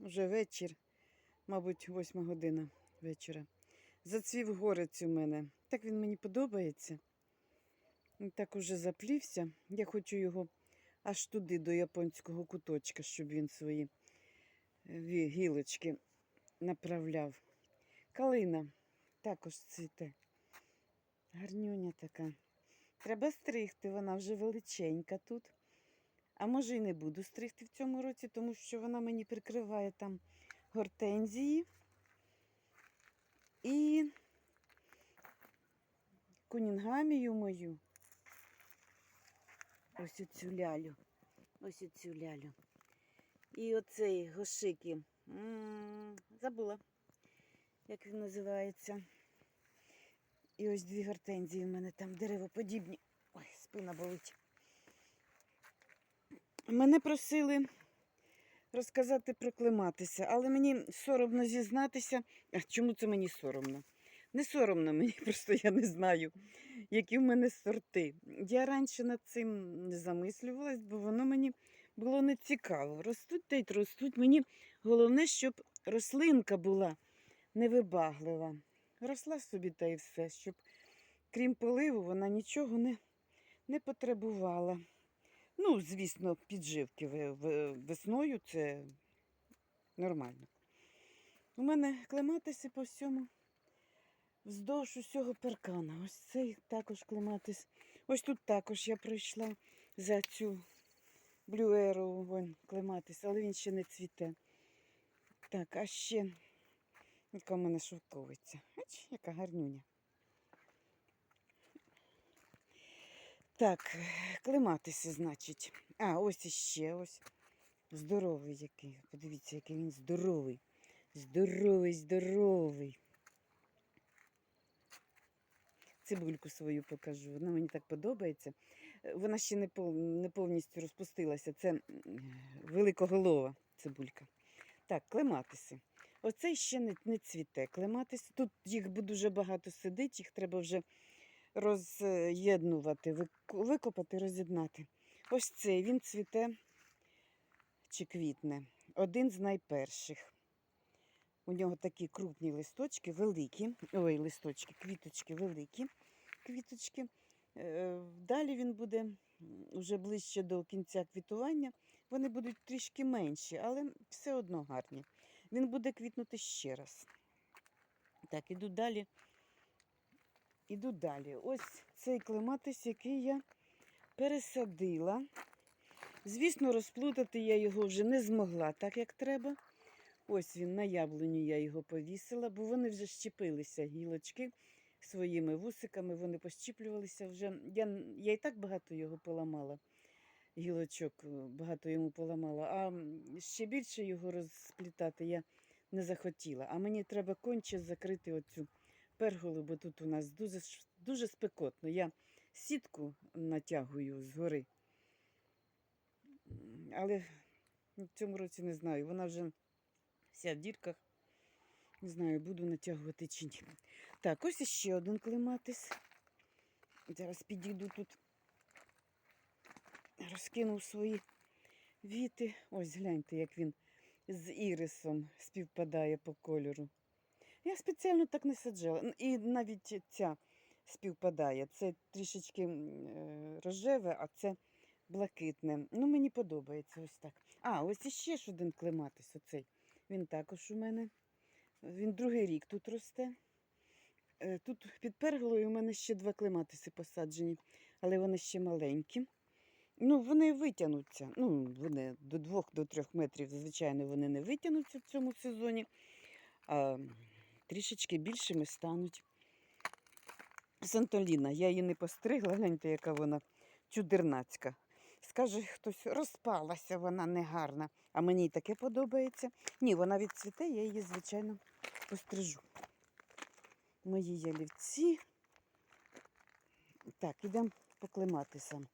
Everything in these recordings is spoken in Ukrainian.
вже вечір, мабуть, восьма година вечора. Зацвів горець у мене. Так він мені подобається. Так уже заплівся. Я хочу його аж туди, до японського куточка, щоб він свої е, гілочки направляв. Калина також цвіте. Гарнюня така. Треба стригти, вона вже величенька тут. А може і не буду стригти в цьому році, тому що вона мені прикриває там гортензії і кунінгамію мою. Ось оцю лялю. Ось оцю лялю. І оцей гошики. Забула, як він називається. І ось дві гортензії в мене там деревоподібні. Ой, спина болить. Мене просили розказати про клематися, але мені соромно зізнатися. А чому це мені соромно? Не соромно мені, просто я не знаю, які в мене сорти. Я раніше над цим не замислювалась, бо воно мені було не цікаво. Ростуть та й ростуть. Мені головне, щоб рослинка була невибаглива. Росла собі та й все, щоб крім поливу, вона нічого не, не потребувала. Ну, звісно, підживки весною це нормально. У мене клематиси по всьому вздовж усього перкана. Ось цей також клематис. Ось тут також я пройшла за цю блюеру, вон клематис, але він ще не цвіте. Так, а ще яка в мене шовковиця. Бач, яка гарнюня. Так, клематиси, значить. А, ось іще ось. Здоровий який. Подивіться, який він здоровий. Здоровий, здоровий. Цибульку свою покажу. Вона мені так подобається. Е, Вона ще не, пов... не повністю розпустилася. Це великоголова цибулька. Так, клематиси. Оцей ще не цвіте. Клематиси. Тут їх дуже багато сидить, їх треба вже роз'єднувати, викопати, роз'єднати. Ось цей він цвіте чи квітне. Один з найперших. У нього такі крупні листочки, великі. Ой, листочки, квіточки великі. Квіточки. Е, Далі він буде м, уже ближче до кінця квітування. Вони будуть трішки менші, але все одно гарні. Він буде квітнути ще раз. Так, іду далі. Іду далі. Ось цей клематис, який я пересадила. Звісно, розплутати я його вже не змогла так, як треба. Ось він на яблуню я його повісила, бо вони вже щепилися гілочки своїми вусиками, вони пощіплювалися вже. Я, я і так багато його поламала, гілочок е, багато йому поламала, а ще більше його розсплітати я не захотіла. А мені треба конче закрити оцю перголу, бо тут у нас дуже дуже спекотно. Я сітку натягую згори. Але в цьому році не знаю, вона вже вся в дірках. Не знаю, буду натягувати чи ні. Так, ось іще один клематис. Зараз підійду тут, розкинув свої віти. Ось гляньте, як він з ірисом співпадає по кольору. Я спеціально так не саджала. І навіть ця співпадає. Це трішечки е, рожеве, а це блакитне. Ну, мені подобається ось так. А, ось іще ж один клематис. Оцей. Він також у мене. Він другий рік тут росте. Е, Тут під перголою у мене ще два клематиси посаджені, але вони ще маленькі. Ну, вони витягнуться. Ну, вони до 2-3 метрів, звичайно, вони не витягнуться в цьому сезоні, а трішечки більшими стануть. Сантоліна, я її не постригла, гляньте, яка вона чудернацька. Скаже хтось, розпалася вона негарна, а мені й таке подобається. Ні, вона відцвіте, я її, звичайно, пострижу. Мої ялівці. Так, ідемо по клематисам.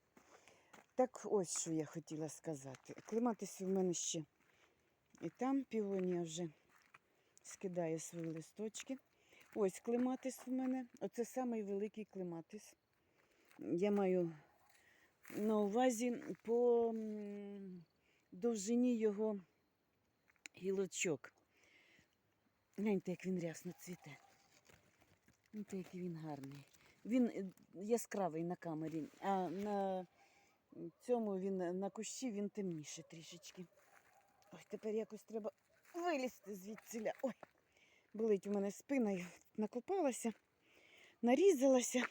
Так, ось що я хотіла сказати. Клематиси в мене ще і там півонія вже скидає свої листочки. Ось клематис в мене. Оце самий великий клематис. Я маю на увазі по довжині його гілочок. Гляньте, як він рясно цвіте. Гляньте, який він гарний. Він е, яскравий на камері, а на цьому він на кущі він темніше трішечки. Ой, тепер якось треба вилізти звідсіля. Ой, болить у мене спина, я накопалася, нарізалася.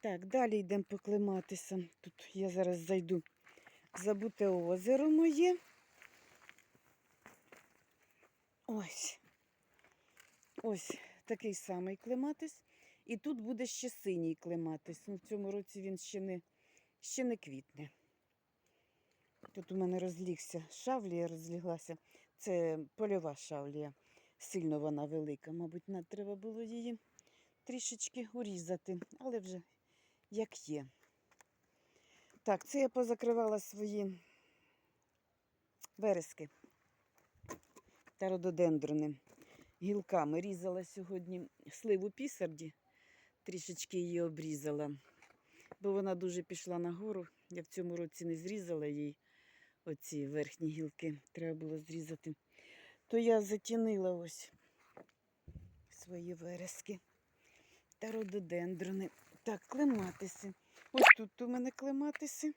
Так, далі йдемо по клематисам. Тут я зараз зайду. Забуте озеро моє. Ось. Ось такий самий клематис. І тут буде ще синій клематис. Ну, в цьому році він ще не, ще не квітне. Тут у мене розлігся шавлія, розліглася. Це польова шавлія. Сильно вона велика. Мабуть, треба було її трішечки урізати, але вже як є. Так, це я позакривала свої верески та рододендрони гілками. Різала сьогодні сливу пісарді, трішечки її обрізала, бо вона дуже пішла нагору. Я в цьому році не зрізала їй оці верхні гілки, треба було зрізати. То я затінила ось свої верески та рододендрони. Так, клематиси. Ось тут у мене клематиси.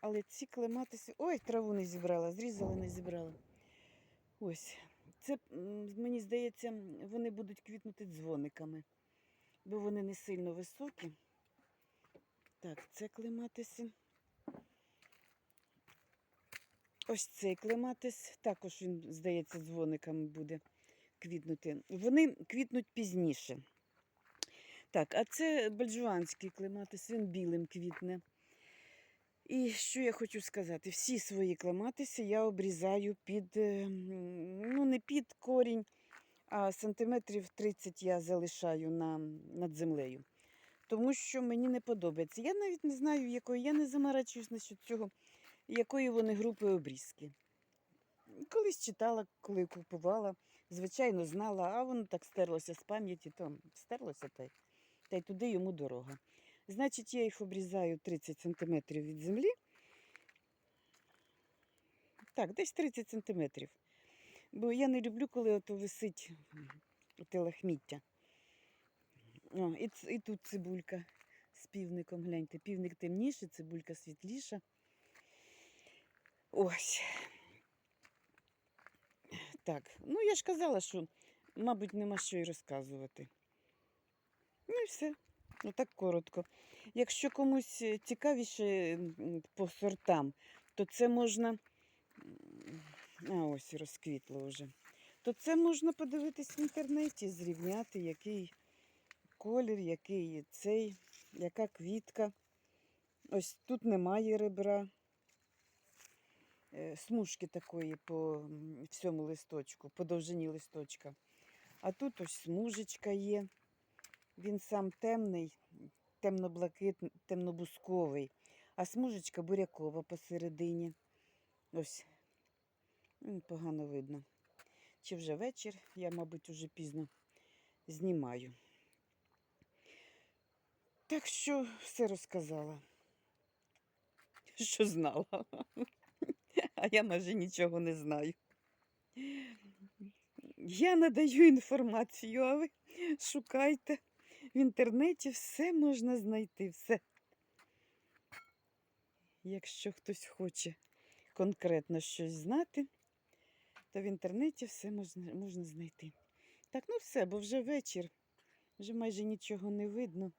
Але ці клематиси. Ой, траву не зібрала, зрізала, не зібрала. Ось. Це, мені здається, вони будуть квітнути дзвониками, бо вони не сильно високі. Так, це клематиси. Ось цей клематис, також він, здається, дзвониками буде квітнути. Вони квітнуть пізніше. Так, а це бальжуанський клематис, він білим квітне. І що я хочу сказати? Всі свої клематиси я обрізаю під, е, ну не під корінь, а сантиметрів 30 я залишаю на, над землею. Тому що мені не подобається. Я навіть не знаю, якої, я не замарачуюсь насчет цього, якої вони групи обрізки. Колись читала, коли купувала, звичайно, знала, а воно так стерлося з пам'яті, то стерлося та й, та й туди йому дорога. Значить, я їх обрізаю 30 см від землі. Так, десь 30 см. Бо я не люблю, коли ото висить м, оте лахміття. О, і, і тут цибулька з півником. Гляньте, півник темніший, цибулька світліша. Ось. Так, ну я ж казала, що, мабуть, нема що й розказувати. Ну і все. Ну так коротко. Якщо комусь е, цікавіше по сортам, то це можна. А ось розквітло вже. То це можна подивитись в інтернеті, зрівняти, який колір, який цей, яка квітка. Ось тут немає ребра. Е, Смужки такої по всьому листочку, по довжині листочка. А тут ось смужечка є. Він сам темний, темно-блакитний, темно-бусковий, а смужечка бурякова посередині. Ось погано видно. Чи вже вечір, я, мабуть, уже пізно знімаю. Так що все розказала, що знала. А я майже нічого не знаю. Я надаю інформацію, а ви шукайте. В інтернеті все можна знайти, все. Якщо хтось хоче конкретно щось знати, то в інтернеті все можна, можна знайти. Так, ну все, бо вже вечір, вже майже нічого не видно.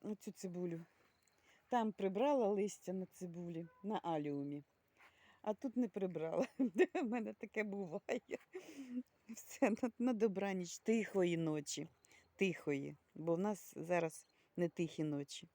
Оцю цибулю. Там прибрала листя на цибулі, на аліумі, а тут не прибрала. У мене таке буває. Все на, на добраніч, тихої ночі, тихої, бо в нас зараз не тихі ночі.